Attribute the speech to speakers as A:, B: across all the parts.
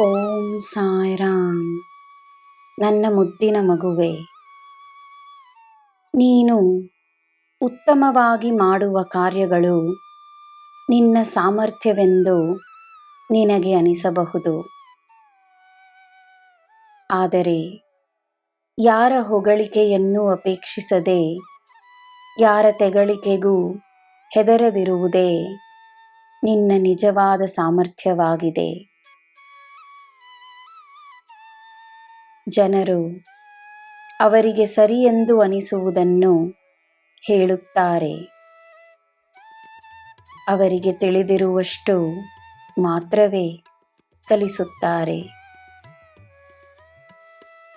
A: ಓಂ ಸಾಯಿರಾಮ್ ನನ್ನ ಮುದ್ದಿನ ಮಗುವೆ, ನೀನು ಉತ್ತಮವಾಗಿ ಮಾಡುವ ಕಾರ್ಯಗಳು ನಿನ್ನ ಸಾಮರ್ಥ್ಯವೆಂದು ನಿನಗೆ ಅನಿಸಬಹುದು. ಆದರೆ ಯಾರ ಹೊಗಳಿಕೆಯನ್ನು ಅಪೇಕ್ಷಿಸದೆ, ಯಾರ ತೆಗಳಿಕೆಗೂ ಹೆದರದಿರುವುದೇ ನಿನ್ನ ನಿಜವಾದ ಸಾಮರ್ಥ್ಯವಾಗಿದೆ. ಜನರು ಅವರಿಗೆ ಸರಿಯೆಂದು ಅನಿಸುವುದನ್ನು ಹೇಳುತ್ತಾರೆ. ಅವರಿಗೆ ತಿಳಿದಿರುವಷ್ಟು ಮಾತ್ರವೇ ಕಲಿಸುತ್ತಾರೆ.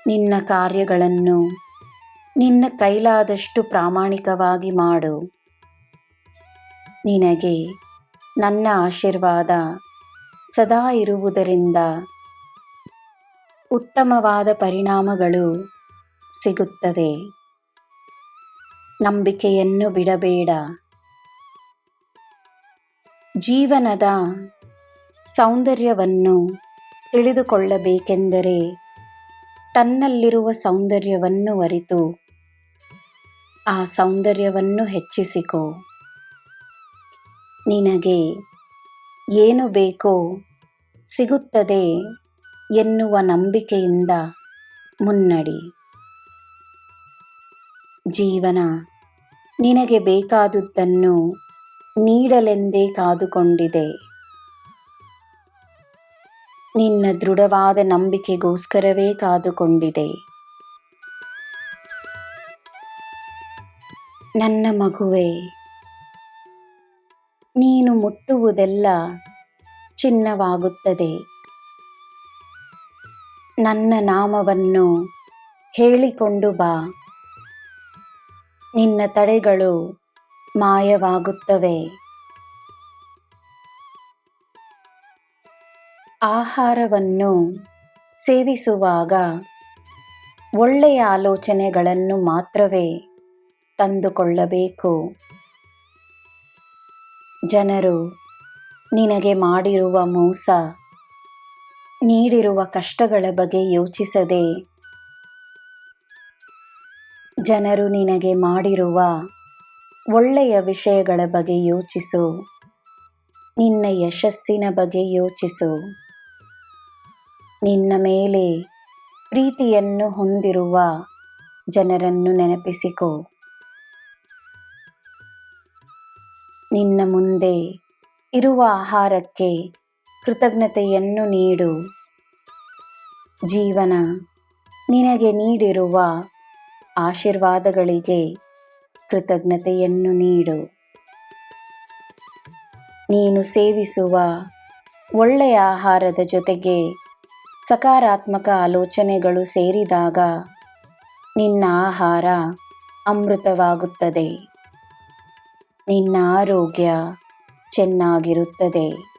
A: ನಿನ್ನ ಕಾರ್ಯಗಳನ್ನು ನಿನ್ನ ಕೈಲಾದಷ್ಟು ಪ್ರಾಮಾಣಿಕವಾಗಿ ಮಾಡು. ನಿನಗೆ ನನ್ನ ಆಶೀರ್ವಾದ ಸದಾ ಇರುವುದರಿಂದ ಉತ್ತಮವಾದ ಪರಿಣಾಮಗಳು ಸಿಗುತ್ತವೆ. ನಂಬಿಕೆಯನ್ನು ಬಿಡಬೇಡ. ಜೀವನದ ಸೌಂದರ್ಯವನ್ನು ತಿಳಿದುಕೊಳ್ಳಬೇಕೆಂದರೆ ತನ್ನಲ್ಲಿರುವ ಸೌಂದರ್ಯವನ್ನು ಅರಿತು ಆ ಸೌಂದರ್ಯವನ್ನು ಹೆಚ್ಚಿಸಿಕೊ. ನಿನಗೆ ಏನು ಬೇಕೋ ಸಿಗುತ್ತದೆ. ಎನ್ನುವ ನಂಬಿಕೆಯಿಂದ ಮುನ್ನಡಿ. ಜೀವನ, ನಿನಗೆ ಬೇಕಾದುದನ್ನು ನೀಡಲೆಂದೇ ಕಾದುಕೊಂಡಿದೆ. ನಿನ್ನ ದೃಢವಾದ ನಂಬಿಕೆಗೋಸ್ಕರವೇ ಕಾದುಕೊಂಡಿದೆ. ನನ್ನ ಮಗುವೆ, ನೀನು ಮುಟ್ಟುವುದೆಲ್ಲ ಚಿನ್ನವಾಗುತ್ತದೆ. ನನ್ನ ನಾಮವನ್ನು ಹೇಳಿಕೊಂಡು ಬಾ. ನಿನ್ನ ತಡೆಗಳು ಮಾಯವಾಗುತ್ತವೆ. ಆಹಾರವನ್ನು ಸೇವಿಸುವಾಗ ಒಳ್ಳೆಯ ಆಲೋಚನೆಗಳನ್ನು ಮಾತ್ರವೇ ತಂದುಕೊಳ್ಳಬೇಕು. ಜನರು ನಿನಗೆ ಮಾಡಿರುವ ಮೋಸ ನೀಡಿರುವ ಕಷ್ಟಗಳ ಬಗ್ಗೆ ಯೋಚಿಸದೆ ಜನರು ನಿನಗೆ ಮಾಡಿರುವ ಒಳ್ಳೆಯ ವಿಷಯಗಳ ಬಗ್ಗೆ ಯೋಚಿಸು. ನಿನ್ನ ಯಶಸ್ಸಿನ ಬಗ್ಗೆ ಯೋಚಿಸು. ನಿನ್ನ ಮೇಲೆ ಪ್ರೀತಿಯನ್ನು ಹೊಂದಿರುವ ಜನರನ್ನು ನೆನಪಿಸಿಕೊ. ನಿನ್ನ ಮುಂದೆ ಇರುವ ಆಹಾರಕ್ಕೆ ಕೃತಜ್ಞತೆಯನ್ನು ನೀಡು. ಜೀವನ ನಿನಗೆ ನೀಡಿರುವ ಆಶೀರ್ವಾದಗಳಿಗೆ ಕೃತಜ್ಞತೆಯನ್ನು ನೀಡು. ನೀನು ಸೇವಿಸುವ ಒಳ್ಳೆಯ ಆಹಾರದ ಜೊತೆಗೆ ಸಕಾರಾತ್ಮಕ ಆಲೋಚನೆಗಳು ಸೇರಿದಾಗ ನಿನ್ನ ಆಹಾರ ಅಮೃತವಾಗುತ್ತದೆ. ನಿನ್ನ ಆರೋಗ್ಯ ಚೆನ್ನಾಗಿರುತ್ತದೆ.